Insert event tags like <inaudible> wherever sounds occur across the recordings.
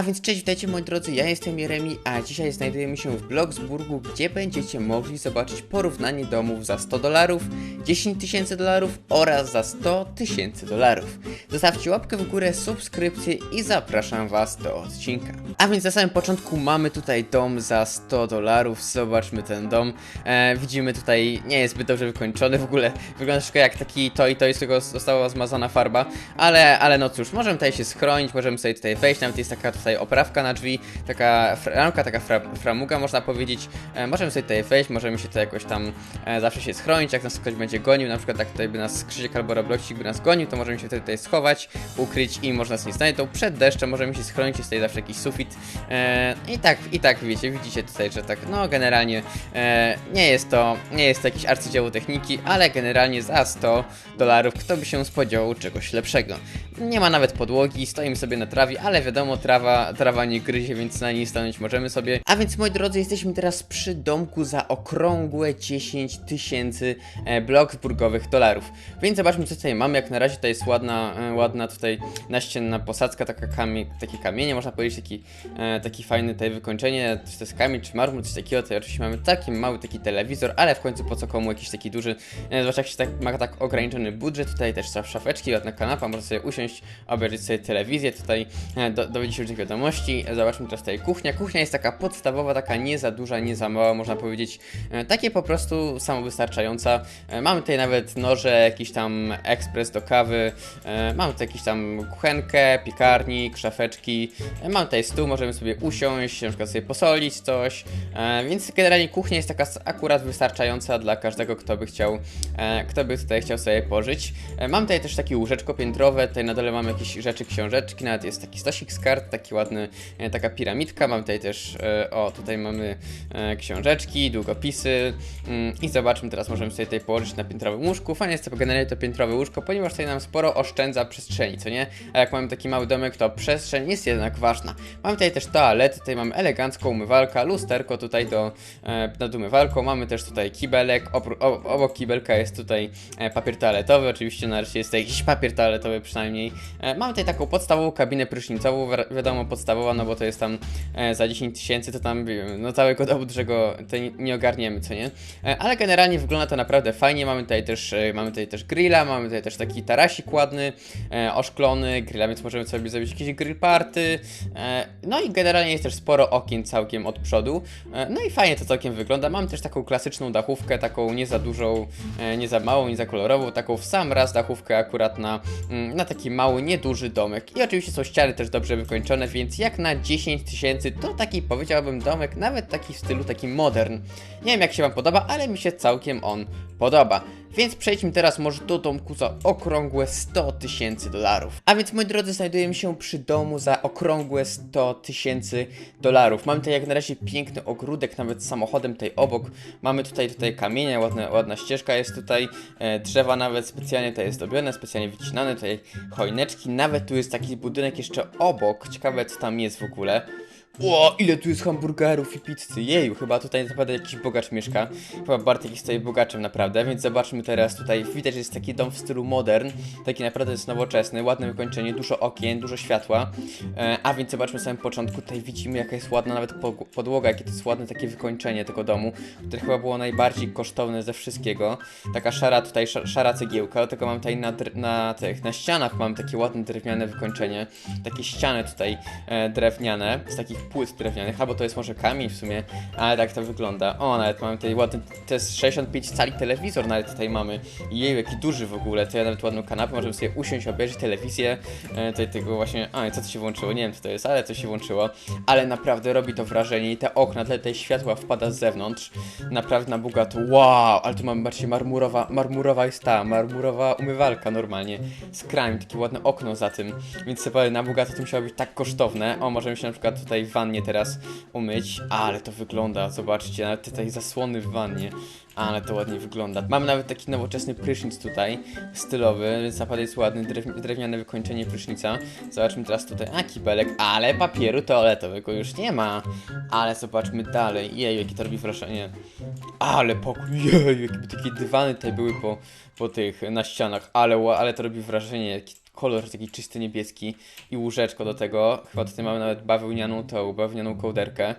A więc cześć, witajcie moi drodzy, ja jestem Jeremi, a dzisiaj znajdujemy się w Bloxburgu, gdzie będziecie mogli zobaczyć porównanie domów za 100 dolarów, 10 tysięcy dolarów oraz za 100 tysięcy dolarów. Zostawcie łapkę w górę, subskrypcję i zapraszam was do odcinka. A więc na samym początku mamy tutaj dom za 100 dolarów, zobaczmy ten dom. E, widzimy tutaj, nie jest zbyt dobrze wykończony, w ogóle wygląda troszkę jak taki to i to, jest tylko została zmazana farba, ale, ale no cóż, możemy tutaj się schronić, możemy sobie tutaj wejść, nawet jest taka tutaj oprawka na drzwi, taka ramka, taka fra, framuga można powiedzieć. E, możemy sobie tutaj wejść, możemy się tutaj jakoś tam e, zawsze się schronić, jak nas ktoś będzie gonił, na przykład jak tutaj by nas Krzysiek albo Robloxik by nas gonił, to możemy się wtedy tutaj schować, ukryć i można nas nie znajdą. Przed deszczem możemy się schronić, jest tutaj zawsze jakiś sufit. E, I tak, i tak wiecie, widzicie tutaj, że tak, no generalnie e, nie jest to, nie jest to jakiś arcydzieło techniki, ale generalnie za 100 dolarów kto by się spodziewał czegoś lepszego. Nie ma nawet podłogi, stoimy sobie na trawie, ale wiadomo, trawa, trawa nie gryzie, więc na niej stanąć możemy sobie. A więc moi drodzy, jesteśmy teraz przy domku za okrągłe 10 tysięcy e, bloksburgowych dolarów. Więc zobaczmy co tutaj mamy, jak na razie to jest ładna, e, ładna tutaj naścienna posadzka, taka takie kamienie, można powiedzieć, taki, e, taki fajny tutaj wykończenie, czy to jest kamień, czy marmur, coś takiego, tutaj oczywiście mamy taki mały taki telewizor, ale w końcu po co komu jakiś taki duży, zwłaszcza jak się tak, ma tak ograniczony budżet, tutaj też szafeczki, ładna kanapa, można sobie usiąść, obejrzeć sobie telewizję, tutaj do, dowiedzieć się wiadomości, zobaczmy teraz tutaj. Kuchnia, kuchnia jest taka podstawowa, taka nie za duża, nie za mała, można powiedzieć, e, takie po prostu samowystarczająca, E, mamy tutaj nawet noże, jakiś tam ekspres do kawy, e, mamy tutaj jakiś tam kuchenkę, piekarnik, szafeczki, mamy tutaj stół, możemy sobie usiąść, na przykład sobie posolić coś, więc generalnie kuchnia jest taka akurat wystarczająca dla każdego, kto by chciał, kto by tutaj chciał sobie pożyć. Mam tutaj też takie łóżeczko piętrowe, tutaj na dole mamy jakieś rzeczy, książeczki, nawet jest taki stosik z kart, taki ładny, e, taka piramidka, mam tutaj też, e, o tutaj mamy e, książeczki, długopisy mm, i zobaczmy, teraz możemy sobie tutaj położyć na piętrowym łóżku. Fajnie jest to generalnie to piętrowe łóżko, ponieważ tutaj nam sporo oszczędza przestrzeni, co nie? A jak mamy taki mały domek, to przestrzeń jest jednak ważna. Mamy tutaj też toalet, tutaj mamy elegancką umywalkę, lusterko tutaj do, nad umywalką, mamy też tutaj kibelek, obok kibelka jest tutaj papier toaletowy, oczywiście nareszcie jest tutaj jakiś papier toaletowy przynajmniej. Mamy tutaj taką podstawową kabinę prysznicową, wi- wiadomo podstawowa, no bo to jest tam e, za 10 tysięcy, to tam no całego domu dużego to nie, nie ogarniemy, co nie? E, ale generalnie wygląda to naprawdę fajnie, mamy tutaj też, e, mamy tutaj też grilla, mamy tutaj też taki tarasik ładny, e, oszklony, grilla, więc możemy sobie zrobić jakieś grill party, e, no i generalnie jest też sporo okien całkiem od przodu, e, no i fajnie to całkiem wygląda, mamy też taką klasyczną dachówkę, taką nie za dużą, e, nie za małą, nie za kolorową, taką w sam raz dachówkę akurat na, mm, na taki mały, nieduży domek. I oczywiście są ściany też dobrze wykończone, więc jak na 10 tysięcy to taki powiedziałbym domek, nawet taki w stylu taki modern. Nie wiem jak się wam podoba, ale mi się całkiem on podoba. Więc przejdźmy teraz może do domku za okrągłe 100 tysięcy dolarów. A więc moi drodzy, znajdujemy się przy domu za okrągłe 100 tysięcy dolarów. Mamy tutaj jak na razie piękny ogródek, nawet z samochodem tutaj obok. Mamy tutaj tutaj kamienie, ładna, ładna ścieżka jest tutaj, e, drzewa nawet specjalnie tutaj zdobione, specjalnie wycinane, tutaj choineczki, nawet tu jest taki budynek jeszcze obok. Ciekawe co tam jest w ogóle. O, ile tu jest hamburgerów i pizzy. Jeju, chyba tutaj naprawdę jakiś bogacz mieszka. Chyba Bartek jest tutaj bogaczem naprawdę, więc zobaczmy teraz tutaj. Widać, że jest taki dom w stylu modern. Taki naprawdę jest nowoczesny, ładne wykończenie, dużo okien, dużo światła. E, a więc zobaczmy na samym początku. Tutaj widzimy jaka jest ładna nawet po- podłoga, jakie to jest ładne takie wykończenie tego domu, które chyba było najbardziej kosztowne ze wszystkiego. Taka szara tutaj, sz- szara cegiełka, tylko mam tutaj na, na tych, na ścianach mam takie ładne drewniane wykończenie. Takie ściany tutaj e, drewniane, z takich płyt drewnianych, albo to jest może kamień w sumie, ale tak to wygląda. O, nawet mamy tutaj ładny, to jest 65 cali telewizor nawet tutaj mamy. Jej, jaki duży w ogóle, to ja nawet ładną kanapę, możemy sobie usiąść, obejrzeć telewizję, e, tutaj tego właśnie, a co to się włączyło, nie wiem co to jest, ale to się włączyło, ale naprawdę robi to wrażenie i te okna, tyle tej światła wpada z zewnątrz, naprawdę na bogato, wow, ale tu mamy, bardziej marmurowa, marmurowa jest ta, marmurowa umywalka normalnie, z krajem, takie ładne okno za tym, więc sobie na bogato to musiało być tak kosztowne, o, możemy się na przykład tutaj wannie teraz umyć, ale to wygląda, zobaczcie, nawet tutaj zasłony w wannie, ale to ładnie wygląda. Mamy nawet taki nowoczesny prysznic tutaj, stylowy, więc naprawdę jest ładny, drew, drewniane wykończenie prysznica. Zobaczmy teraz tutaj, a kibelek, ale papieru toaletowego już nie ma. Ale zobaczmy dalej, jej, jakie to robi wrażenie. Ale pokój, jej, jakby takie dywany tutaj były po, po tych, na ścianach, ale, ale to robi wrażenie, kolor taki czysty niebieski i łóżeczko do tego. Chyba tutaj mamy nawet bawełnianą tą, bawełnianą kołderkę,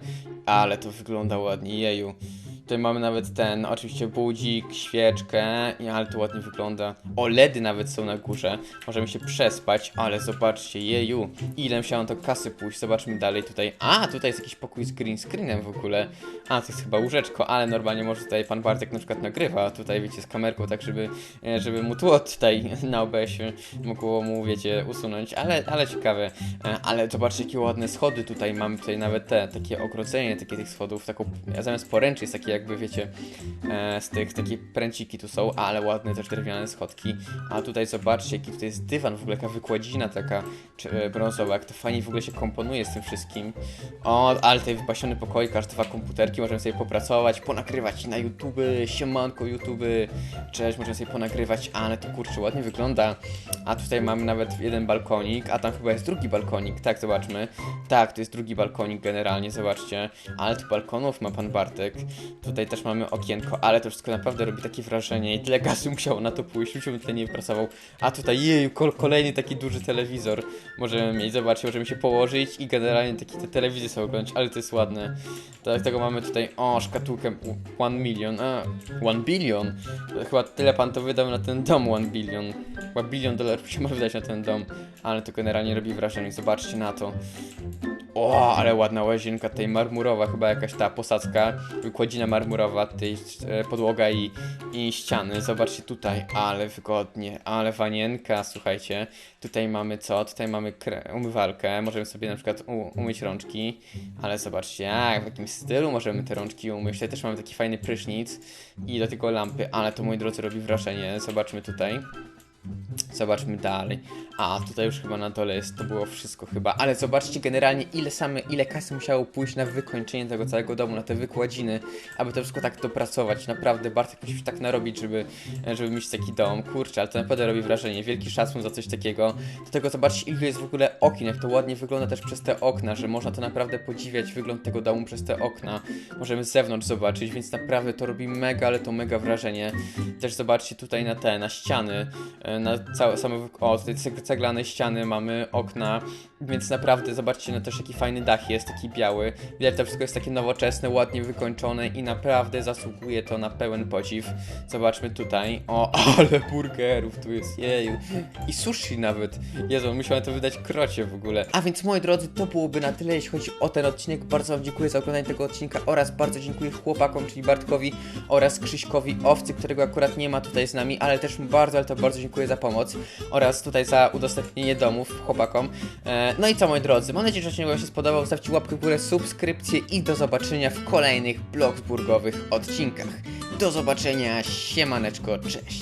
ale to wygląda ładnie, jeju. Tutaj mamy nawet ten, oczywiście budzik, świeczkę, i- ale to ładnie wygląda. OLEDy nawet są na górze, możemy się przespać, ale zobaczcie, jeju, ile musiałem to kasy pójść, zobaczmy dalej tutaj. A, tutaj jest jakiś pokój z green screenem w ogóle. A, to jest chyba łóżeczko, ale normalnie może tutaj pan Bartek na przykład nagrywa, tutaj wiecie, z kamerką, tak żeby, e, żeby mu tło tutaj <laughs> na OBS-ie mogło mu, wiecie, usunąć, ale, ale ciekawe. E, Ale zobaczcie, jakie ładne schody tutaj mamy, tutaj nawet te, takie ogrodzenie, takie tych schodów, taką, zamiast poręczy jest takie jakby, wiecie, e, z tych, takie pręciki tu są, ale ładne też drewniane schodki. A tutaj zobaczcie, jaki tutaj jest dywan, w ogóle jaka wykładzina taka e, brązowa, jak to fajnie w ogóle się komponuje z tym wszystkim. O, ale tutaj wypasiony pokoik, aż dwa komputerki, możemy sobie popracować, ponagrywać na YouTube, siemanko YouTube, cześć, możemy sobie ponagrywać, ale to kurczę, ładnie wygląda. A tutaj mamy nawet jeden balkonik, a tam chyba jest drugi balkonik, tak, zobaczmy. Tak, to jest drugi balkonik generalnie, zobaczcie. Ale tu balkonów ma pan Bartek. Tutaj też mamy okienko, ale to wszystko naprawdę robi takie wrażenie i tyle gazu musiało na to pójść, ludziom tutaj nie wypracował. A tutaj, jej, kol kolejny taki duży telewizor możemy mieć, zobaczcie, możemy się położyć i generalnie takie te telewizje sobie oglądać, ale to jest ładne. Tak, tego mamy tutaj, o, szkatułkę One Million, a, One Billion. Chyba tyle pan to wydał na ten dom, One Billion. Chyba bilion dolarów się wydać na ten dom, ale to generalnie robi wrażenie, zobaczcie na to. O, ale ładna łazienka tej marmurowa, chyba jakaś ta posadzka, wykładzina marmurowa, tej e, podłoga i, i ściany. Zobaczcie tutaj, ale wygodnie, ale wanienka, słuchajcie. Tutaj mamy co? Tutaj mamy umywalkę, możemy sobie na przykład umyć rączki, ale zobaczcie, jak w jakim stylu możemy te rączki umyć. Tutaj też mamy taki fajny prysznic i do tego lampy, ale to moi drodzy robi wrażenie. Zobaczmy tutaj. Zobaczmy dalej. A, tutaj już chyba na dole jest, to było wszystko chyba. Ale zobaczcie generalnie ile same, ile kasy musiało pójść na wykończenie tego całego domu, na te wykładziny, aby to wszystko tak dopracować. Naprawdę Bartek musi tak narobić, żeby, żeby mieć taki dom. Kurczę, ale to naprawdę robi wrażenie. Wielki szacun za coś takiego. Do tego zobaczcie ile jest w ogóle okien, jak to ładnie wygląda też przez te okna, że można to naprawdę podziwiać wygląd tego domu przez te okna. Możemy z zewnątrz zobaczyć, więc naprawdę to robi mega, ale to mega wrażenie. Też zobaczcie tutaj na te, na ściany, e, na całe same, o tutaj ceg- ceglane ściany, mamy okna, więc naprawdę zobaczcie na też jaki fajny dach jest, taki biały. Widać to wszystko jest takie nowoczesne, ładnie wykończone i naprawdę zasługuje to na pełen podziw. Zobaczmy tutaj, o <laughs> ale burgerów tu jest, jeju. I sushi nawet, Jezu, musiałem to wydać krocie w ogóle. A więc moi drodzy, to byłoby na tyle jeśli chodzi o ten odcinek. Bardzo wam dziękuję za oglądanie tego odcinka oraz bardzo dziękuję chłopakom, czyli Bartkowi oraz Krzyśkowi Owcy, którego akurat nie ma tutaj z nami, ale też bardzo, ale to bardzo dziękuję za pomoc oraz tutaj za udostępnienie domów chłopakom. E, no i co moi drodzy, mam nadzieję, że odcinek wam się spodobał. Zostawcie łapkę w górę, subskrypcję i do zobaczenia w kolejnych Blogsburgowych odcinkach. Do zobaczenia, siemaneczko, cześć!